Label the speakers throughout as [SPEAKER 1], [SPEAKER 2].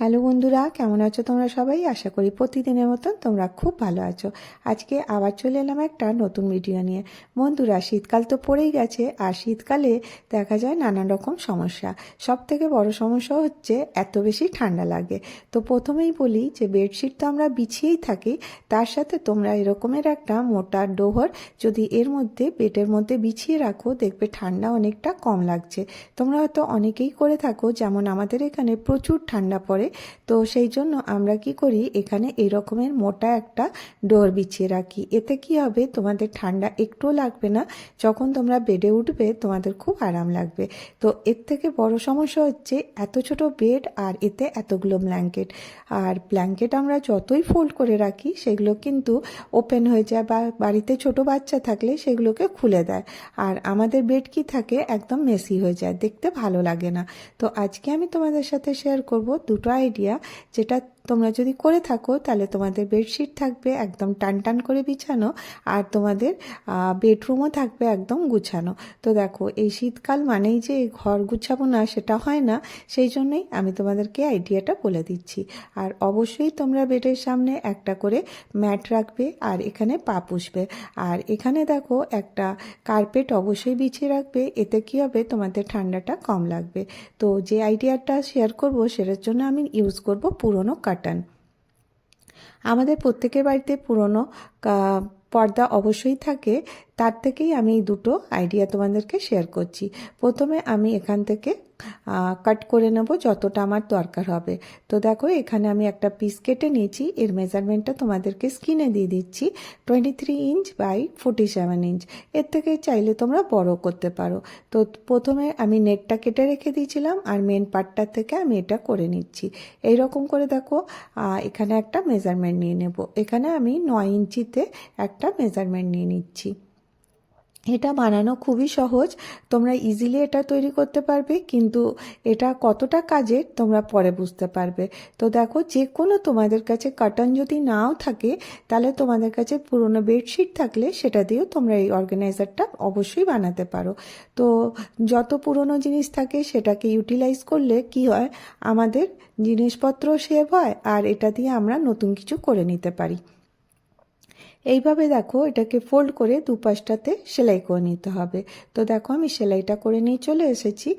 [SPEAKER 1] Hello বন্ধুরা, কেমন আছো তোমরা সবাই? আশা করি প্রতিদিনের মতন তোমরা খুব ভালো আছো। আজকে আবার চলে এলাম একটা নতুন ভিডিও নিয়ে। বন্ধুরা, শীতকাল তো পড়েই গেছে, আর শীতকালে দেখা যায় নানান রকম সমস্যা। সব থেকে বড় সমস্যা হচ্ছে, এত বেশি ঠান্ডা লাগে। তো প্রথমেই বলি যে বেডশিট তো আমরা বিছিয়েই থাকি, তার সাথে তোমরা এরকমের একটা মোটা ডোহর যদি এর মধ্যে বেডের মধ্যে বিছিয়ে রাখো, দেখবে ঠান্ডা অনেকটা কম লাগছে। তোমরা হয়তো অনেকেই করে থাকো, যেমন আমাদের এখানে প্রচুর ঠান্ডা পড়ে তো সেই জন্য আমরা কি করি, এখানে এই রকমের মোটা একটা ডোর বিছিয়ে রাখি। এতে কি হবে, তোমাদের ঠান্ডা একটুও লাগবে না, যখন তোমরা বেডে উঠবে তোমাদের খুব আরাম লাগবে। তো এর থেকে বড় সমস্যা হচ্ছে এত ছোট বেড আর এতে এতগুলো ব্ল্যাঙ্কেট। আর ব্ল্যাঙ্কেট আমরা যতই ফোল্ড করে রাখি, সেগুলো কিন্তু ওপেন হয়ে যায় বা বাড়িতে ছোট বাচ্চা থাকলে সেগুলোকে খুলে দেয়। আর আমাদের বেড কি থাকে, একদম মেসি হয়ে যায়, দেখতে ভালো লাগে না। তো আজকে আমি তোমাদের সাথে শেয়ার করব দুটো আইডিয়া যেটা তোমরা যদি করে থাকো, তাহলে তোমাদের বেডশিট থাকবে একদম টান টান করে বিছানো আর তোমাদের বেডরুমও থাকবে একদম গুছানো। তো দেখো, এই শীতকাল মানেই যে ঘর গুছাবো না সেটা হয় না, সেই জন্যই আমি তোমাদেরকে আইডিয়াটা বলে দিচ্ছি। আর অবশ্যই তোমরা বেডের সামনে একটা করে ম্যাট রাখবে আর এখানে পা পুষবে। আর এখানে দেখো, একটা কার্পেট অবশ্যই বিছিয়ে রাখবে, এতে কী হবে, তোমাদের ঠান্ডাটা কম লাগবে। তো যে আইডিয়াটা শেয়ার করব, সেটার জন্য আমি ইউজ করব পুরনো কাটান আমাদের প্রত্যেকের বাড়িতে পুরনো পর্দা অবশ্যই থাকে। তার থেকেই আমি দুটো আইডিয়া তোমাদেরকে শেয়ার করছি। প্রথমে আমি এখান থেকে কাট করে নেব যতটা আমার দরকার হবে। তো দেখো, এখানে আমি একটা পিস কেটে নিয়েছি। এর মেজারমেন্টটা তোমাদেরকে স্ক্রিনে দিয়ে দিচ্ছি। Twenty three inch by forty seven inch এর থেকে চাইলে তোমরা বড় করতে পারো। তো প্রথমে আমি নেটটা কেটে রেখে দিয়েছিলাম আর মেন পার্টটা থেকে আমি এটা করে নিচ্ছি। এই রকম করে দেখো এখানে একটা মেজারমেন্ট নিয়ে নেব। এখানে আমি নয় ইঞ্চিতে একটা মেজারমেন্ট নিয়ে নিচ্ছি। এটা বানানো খুবই সহজ। তোমরা ইজিলি এটা তৈরি করতে পারবে, কিন্তু এটা কতটা কাজের তোমরা পরে বুঝতে পারবে। তো দেখো যে কোনো তোমাদের কাছে কাটন যদি নাও থাকে, তাহলে তোমাদের কাছে পুরনো বেডশিট থাকলে সেটা দিয়েও তোমরা এই অর্গানাইজারটা অবশ্যই বানাতে পারো। তো যত পুরনো জিনিস থাকে, সেটাকে ইউটিলাইজ করলে কি হয়? আমাদের জিনিসপত্র সেভ হয়, আর এটা দিয়ে আমরা নতুন কিছু করে নিতে পারি। এইভাবে দেখো এটাকে ফোল্ড করে দুপাশটাতে সেলাই করে নিতে হবে। তো দেখো আমি সেলাইটা করে নিয়ে চলে এসেছি।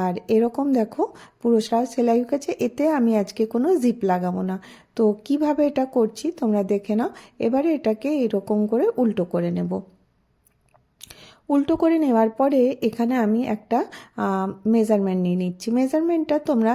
[SPEAKER 1] আর এরকম দেখো পুরো সারা সেলাই গেছে, এতে আমি আজকে কোনো জিপ লাগাবো না। তো কীভাবে এটা করছি তোমরা দেখে নাও, এবারে এটাকে এরকম করে উল্টো করে নেব। উল্টো করে নেওয়ার পরে এখানে আমি একটা মেজারমেন্ট নিয়ে নিচ্ছি। মেজারমেন্টটা তোমরা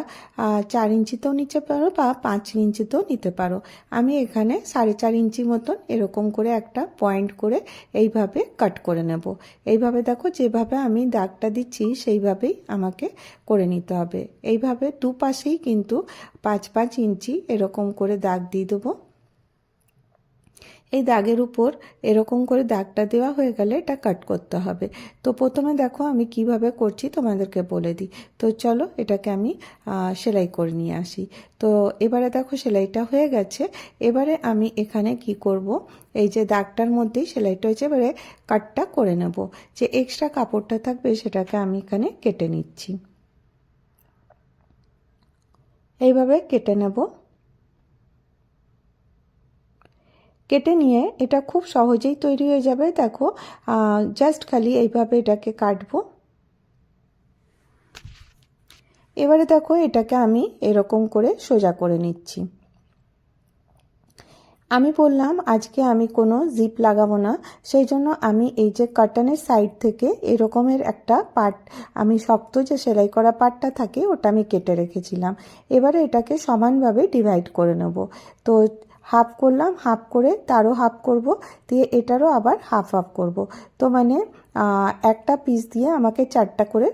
[SPEAKER 1] চার ইঞ্চিতেও নিতে পারো বা পাঁচ ইঞ্চিতেও নিতে পারো। আমি এখানে সাড়ে চার ইঞ্চি মতন এরকম করে একটা পয়েন্ট করে এইভাবে কাট করে নেব। এইভাবে দেখো যেভাবে আমি দাগটা দিচ্ছি, সেইভাবেই আমাকে করে নিতে হবে। এইভাবে দুপাশেই কিন্তু পাঁচ পাঁচ ইঞ্চি এরকম করে দাগ দিয়ে দেবো। এই দাগের উপর এরকম করে দাগটা দেওয়া হয়ে গেলে এটা কাট করতে হবে। তো প্রথমে দেখো আমি কীভাবে করছি তোমাদেরকে বলে দিই। তো চলো এটাকে আমি সেলাই করে নিয়ে আসি। তো এবারে দেখো সেলাইটা হয়ে গেছে। এবারে আমি এখানে কি করব? এই যে দাগটার মধ্যেই সেলাইটা হয়েছে, এবারে কাটটা করে নেব। যে এক্সট্রা কাপড়টা থাকবে সেটাকে আমি এখানে কেটে নিচ্ছি। এইভাবে কেটে নেব। কেটে নিয়ে এটা খুব সহজেই তৈরি হয়ে যাবে। দেখো জাস্ট খালি এইভাবে এটাকে কাটবো। এবারে দেখো, এটাকে আমি এরকম করে সোজা করে নিচ্ছি। আমি বললাম, আজকে আমি কোনো জিপ লাগাবো না। সেই জন্য আমি এই যে কাটানের সাইড থেকে এরকমের একটা পার্ট আমি শক্ত যে সেলাই করা পার্টটা থাকে, ওটা আমি কেটে রেখেছিলাম। এবারে এটাকে সমানভাবে ডিভাইড করে নেব। তো হাফ করলাম, হাফ করে তারও হাফ করব, দিয়ে এটারও আবার হাফ হাফ করব। তো মানে একটা পিস দিয়ে আমাকে চারটা করে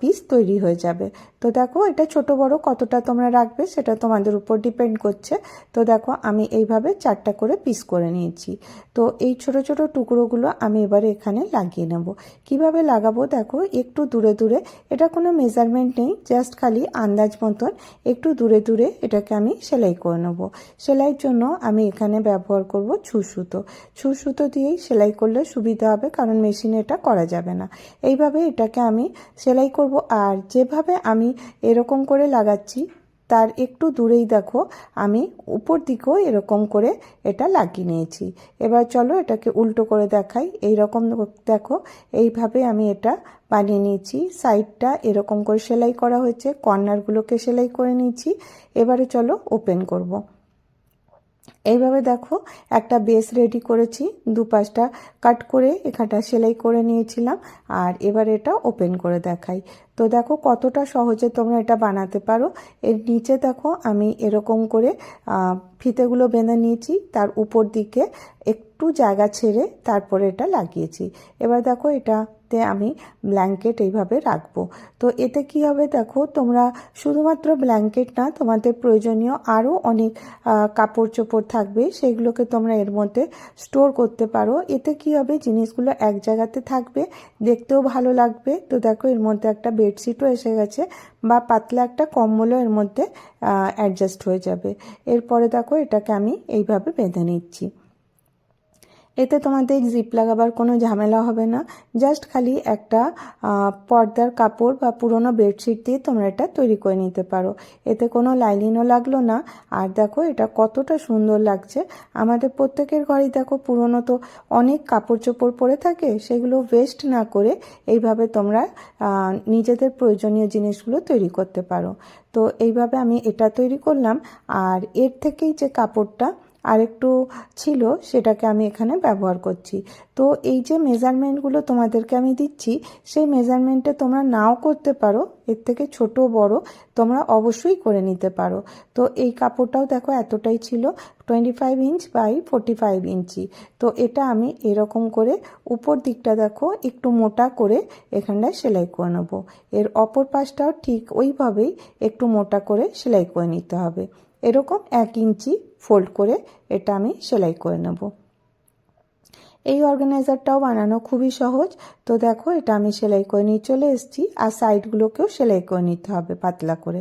[SPEAKER 1] পিস তৈরি হয়ে যাবে। তো দেখো, এটা ছোট বড় কতটা তোমরা রাখবে সেটা তোমাদের উপর ডিপেন্ড করছে। তো দেখো, আমি এইভাবে চারটা করে পিস করে নিয়েছি। তো এই ছোট ছোট টুকরোগুলো আমি এবারে এখানে লাগিয়ে নেব। কীভাবে লাগাবো? দেখো, একটু দূরে দূরে, এটা কোনো মেজারমেন্ট নেই জাস্ট খালি আন্দাজ মতন একটু দূরে দূরে এটাকে আমি সেলাই করে নেব। সেলাইয়ের জন্য আমি এখানে ব্যবহার করব ছু সুতো। ছু সুতো দিয়েই সেলাই করলে সুবিধা হবে, কারণ মেশিনে এটা করা যাবে না। এইভাবে এটাকে আমি সেলাই করব। আর যেভাবে আমি এরকম করে লাগাচ্ছি, তার একটু দূরেই দেখো, আমি উপর দিকেও এরকম করে এটা লাগিয়ে নিয়েছি। এবার চলো এটাকে উল্টো করে দেখাই। এই রকম দেখো, এইভাবে আমি এটা বানিয়ে নিয়েছি। সাইডটা এরকম করে সেলাই করা হয়েছে, কর্নারগুলোকে সেলাই করে নিয়েছি। এবারে চলো ওপেন করব। এইভাবে দেখো, একটা বেস রেডি করেছি, দুপাশটা কাট করে এখানটা সেলাই করে নিয়েছিলাম, আর এবার এটা ওপেন করে দেখাই। তো দেখো কতটা সহজে তোমরা এটা বানাতে পারো। এর নিচে দেখো আমি এরকম করে ফিতেগুলো বেঁধে নিয়েছি, তার উপর দিকে একটু জায়গা ছেড়ে তারপরে এটা লাগিয়েছি। এবার দেখো এটাতে আমি ব্ল্যাঙ্কেট এইভাবে রাখব। তো এতে কি হবে দেখো, তোমরা শুধুমাত্র ব্ল্যাঙ্কেট না, তোমাদের প্রয়োজনীয় আরও অনেক কাপড় চোপড় থাকবে, সেগুলোকে তোমরা এর মধ্যে স্টোর করতে পারো। এতে কি হবে, জিনিসগুলো এক জায়গাতে থাকবে, দেখতেও ভালো লাগবে। তো দেখো, এর মধ্যে একটা বেডশিটও এসে গেছে, বা পাতলা একটা কম্বলও এর মধ্যে অ্যাডজাস্ট হয়ে যাবে। এরপরে দেখো, এটাকে আমি এইভাবে বেঁধে নিচ্ছি। এতে তোমাদের জিপ লাগাবার কোনো ঝামেলা হবে না। জাস্ট খালি একটা পর্দার কাপড় বা পুরনো বেডশিট দিয়ে তোমরা এটা তৈরি করে নিতে পারো। এতে কোনো লাইলিনও লাগল না। আর দেখো, এটা কতটা সুন্দর লাগছে। আমাদের প্রত্যেকের ঘরেই দেখো, পুরনো তো অনেক কাপড় চোপড় পরে থাকে। সেগুলো ওয়েস্ট না করে এইভাবে তোমরা নিজেদের প্রয়োজনীয় জিনিসগুলো তৈরি করতে পারো। তো এইভাবে আমি এটা তৈরি করলাম। আর এর থেকেই যে কাপড়টা আরেকটু ছিল, সেটাকে আমি এখানে ব্যবহার করছি। তো এই যে মেজারমেন্টগুলো তোমাদেরকে আমি দিচ্ছি, সেই মেজারমেন্টে তোমরা নাও করতে পারো, এর থেকে ছোট বড় তোমরা অবশ্যই করে নিতে পারো। তো এই কাপড়টাও দেখো এতটাই ছিল twenty five inch by forty five inch তো এটা আমি এরকম করে উপর দিকটা দেখো, একটু মোটা করে এখানটায় সেলাই করে নেব। এর অপর পাশটাও ঠিক ওইভাবেই একটু মোটা করে সেলাই করে নিতে হবে। এরকম এক ইঞ্চি ফোল্ড করে এটা আমি সেলাই করে নেব। এই অর্গানাইজারটাও বানানো খুবই সহজ। তো দেখো, এটা আমি সেলাই করে নিয়ে চলে এসেছি আর সাইডগুলোকেও সেলাই করে নিতে হবে পাতলা করে।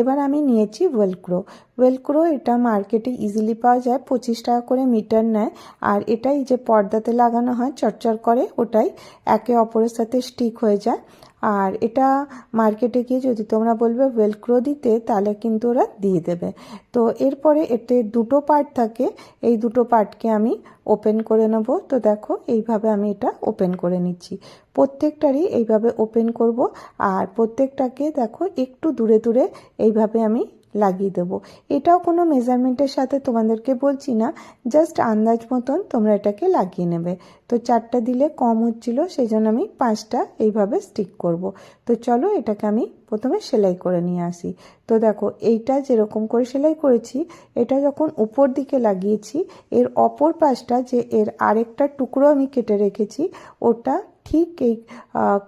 [SPEAKER 1] এবার আমি নিয়েছি ওয়েলক্রো ওয়েলক্রো এটা মার্কেটে ইজিলি পাওয়া যায়, পঁচিশ টাকা করে মিটার নেয়। আর এটাই যে পর্দাতে লাগানো হয় চরচর করে, ওটাই একে অপরের সাথে স্টিক হয়ে যায়। আর এটা মার্কেটে গিয়ে যদি তোমরা বলবে ওয়েলক্রো দিতে, তাহলে কিন্তু ওরা দিয়ে দেবে। তো এরপরে এতে দুটো পার্ট থাকে। এই দুটো পার্টকে আমি ওপেন করে নেব। তো দেখো, এইভাবে আমি এটা ওপেন করে নিচ্ছি। প্রত্যেকটারই এইভাবে ওপেন করব। আর প্রত্যেকটাকে দেখো, একটু দূরে দূরে এইভাবে আমি লাগিয়ে দেবো। এটাও কোনো মেজারমেন্টের সাথে তোমাদেরকে বলছি না জাস্ট আন্দাজ মতন তোমরা এটাকে লাগিয়ে নেবে। তো চারটা দিলে কম হচ্ছিল সেই জন্য আমি পাঁচটা এইভাবে স্টিক করব। তো চলো এটাকে আমি প্রথমে সেলাই করে নিয়ে আসি। তো দেখো, এইটা যেরকম করে সেলাই করেছি, এটা যখন উপর দিকে লাগিয়েছি, এর অপর পাশটা যে এর আরেকটা টুকরো আমি কেটে রেখেছি, ওটা ঠিক এই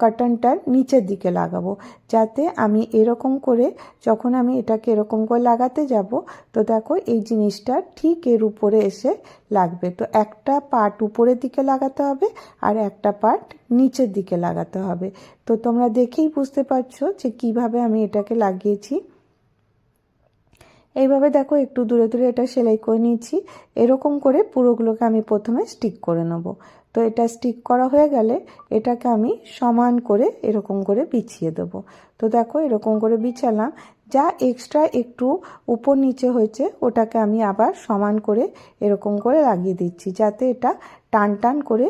[SPEAKER 1] কার্টনটার নিচের দিকে লাগাবো। যাতে আমি এরকম করে যখন আমি এটাকে এরকম করে লাগাতে যাব, তো দেখো এই জিনিসটা ঠিক এর উপরে এসে লাগবে। তো একটা পার্ট উপরের দিকে লাগাতে হবে আর একটা পার্ট নিচের দিকে লাগাতে হবে। তো তোমরা দেখেই বুঝতে পারছ যে কীভাবে আমি এটাকে লাগিয়েছি। এইভাবে দেখো একটু দূরে দূরে এটা সেলাই করে নিয়েছি। এরকম করে পুরোগুলোকে আমি প্রথমে স্টিক করে নেব। তো এটা স্টিক করা হয়ে গেলে এটাকে আমি সমান করে এরকম করে বিছিয়ে দেব। তো দেখো এরকম করে বিছালাম, যা এক্সট্রা একটু উপর নিচে হয়েছে ওটাকে আমি আবার সমান করে এরকম করে লাগিয়ে দিচ্ছি, যাতে এটা টান টান করে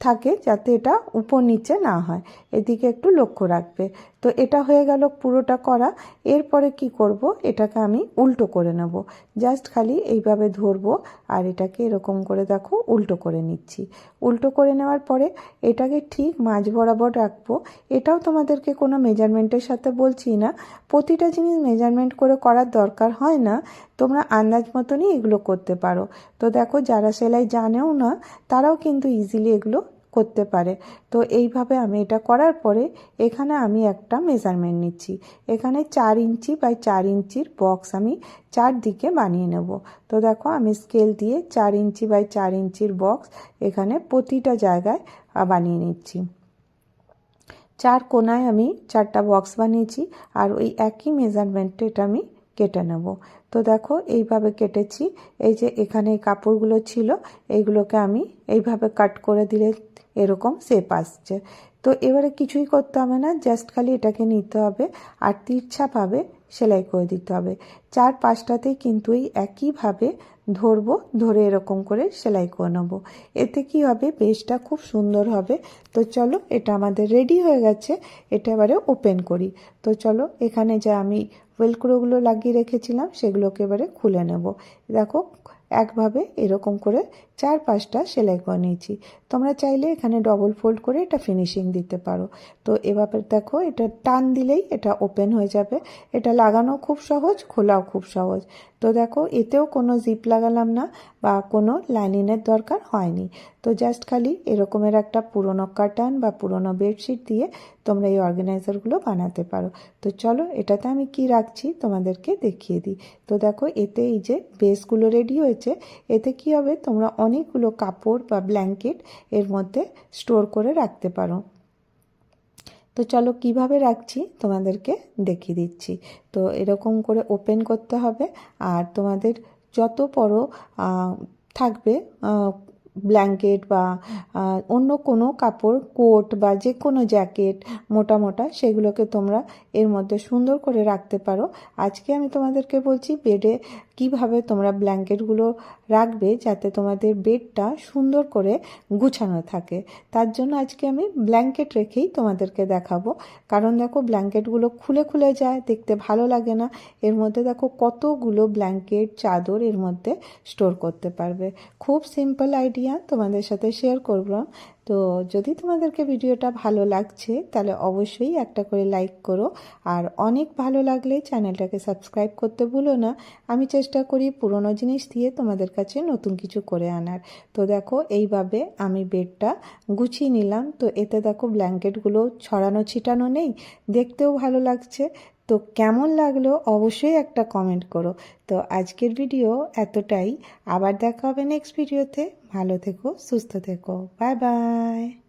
[SPEAKER 1] থাকে, যাতে এটা উপর নিচে না হয়। এদিকে একটু লক্ষ্য রাখবে। তো এটা হয়ে গেল পুরোটা করা। এরপরে কি করব? এটাকে আমি উল্টো করে নেব। জাস্ট খালি এইভাবে ধরবো আর এটাকে এরকম করে দেখো উল্টো করে নিচ্ছি। উল্টো করে নেওয়ার পরে এটাকে ঠিক মাঝ বরাবর রাখব। এটাও তোমাদেরকে কোনো মেজারমেন্টের সাথে বলছি না। প্রতিটা জিনিস মেজারমেন্ট করে করার দরকার হয় না। তোমরা আন্দাজ মতনই এগুলো করতে পারো। তো দেখো যারা সেলাই জানেও না, তারাও কিন্তু ইজিলি এগুলো করতে পারে। তো এইভাবে আমি এটা করার পরে এখানে আমি একটা মেজারমেন্ট নিচ্ছি। এখানে চার ইঞ্চি বাই চার ইঞ্চির বক্স আমি চারদিকে বানিয়ে নেব। তো দেখো আমি স্কেল দিয়ে চার ইঞ্চি বাই চার ইঞ্চির বক্স এখানে প্রতিটা জায়গায় বানিয়ে নিচ্ছি। চার কোনায় আমি চারটা বক্স বানিয়েছি আর ওই একই মেজারমেন্টে এটা আমি কেটে নেব। তো দেখো এইভাবে কেটেছি। এই যে এখানে কাপড়গুলো ছিল, এইগুলোকে আমি এইভাবে কাট করে দিলে এরকম শেপ আসছে। তো এবারে কিছুই করতে হবে না জাস্ট খালি এটাকে নিতে হবে আর তীরছা পাবে সেলাই করে দিতে হবে। চার পাঁচটাতেই কিন্তু এই একইভাবে ধরবো, ধরে এরকম করে সেলাই করে নেব। এতে কি হবে বেসটা খুব সুন্দর হবে। তো চলো, এটা আমাদের রেডি হয়ে গেছে, এটা এবারে ওপেন করি। তো চলো, এখানে যে আমি ওয়েলক্রোগুলো লাগিয়ে রেখেছিলাম, সেগুলোকে এবারে খুলে নেব। দেখো, একভাবে এরকম করে চার পাঁচটা সেলাই করে নিয়েছি। তোমরা চাইলে এখানে ডবল ফোল্ড করে এটা ফিনিশিং দিতে পারো। তো এভাবে দেখো, এটা টান দিলেই এটা ওপেন হয়ে যাবে। এটা লাগানো খুব সহজ, খোলাও খুব সহজ। তো দেখো, এতেও কোনো জিপ লাগালাম না বা কোনো লাইনিংয়ের দরকার হয়নি। তো জাস্ট খালি এরকমের একটা পুরনো কার্টান বা পুরনো বেডশিট দিয়ে তোমরা এই অর্গানাইজারগুলো বানাতে পারো। তো চলো, এটাতে আমি কি রাখছি তোমাদেরকে দেখিয়ে দিই। তো দেখো, এতে এই যে বেসগুলো রেডি হয়েছে, এতে কি হবে? তোমরা অনেকগুলো কাপড় বা ব্ল্যাঙ্কেট এর মধ্যে স্টোর করে রাখতে পারো। তো চলো কীভাবে রাখছি তোমাদেরকে দেখিয়ে দিচ্ছি। তো এরকম করে ওপেন করতে হবে আর তোমাদের যত বড় থাকবে ব্ল্যাঙ্কেট বা অন্য কোনো কাপড়, কোট বা যে কোনো জ্যাকেট মোটা মোটা, সেগুলোকে তোমরা এর মধ্যে সুন্দর করে রাখতে পারো। আজকে আমি তোমাদেরকে বলছি বেডে কীভাবে তোমরা ব্ল্যাঙ্কেটগুলো রাখবে যাতে তোমাদের বেডটা সুন্দর করে গুছানো থাকে। তার জন্য আজকে আমি ব্ল্যাঙ্কেট রেখেই তোমাদেরকে দেখাবো। কারণ দেখো ব্ল্যাঙ্কেটগুলো খুলে খুলে যায়, দেখতে ভালো লাগে না। এর মধ্যে দেখো কতগুলো ব্ল্যাঙ্কেট চাদর এর মধ্যে স্টোর করতে পারবে। খুব সিম্পল আইডিয়া তোমাদের সাথে শেয়ার করলাম। তো যদি তোমাদেরকে ভিডিওটা ভালো লাগছে, তাহলে অবশ্যই একটা করে লাইক করো। আর অনেক ভালো লাগলে চ্যানেলটাকে সাবস্ক্রাইব করতে ভুলো না। আমি চেষ্টা করি পুরনো জিনিস দিয়ে তোমাদের কাছে নতুন কিছু করে আনার। তো দেখো, এইভাবে আমি বেডটা গুছিয়ে নিলাম। তো এতে দেখো ব্ল্যাঙ্কেটগুলো ছড়ানো ছিটানো নেই। দেখতেও ভালো লাগছে। তো কেমন লাগল অবশ্যই একটা কমেন্ট করো। তো আজকের ভিডিও এতটাই। আবার দেখা হবে নেক্সট ভিডিওতে ভালো থেকো, সুস্থ থেকো। Bye bye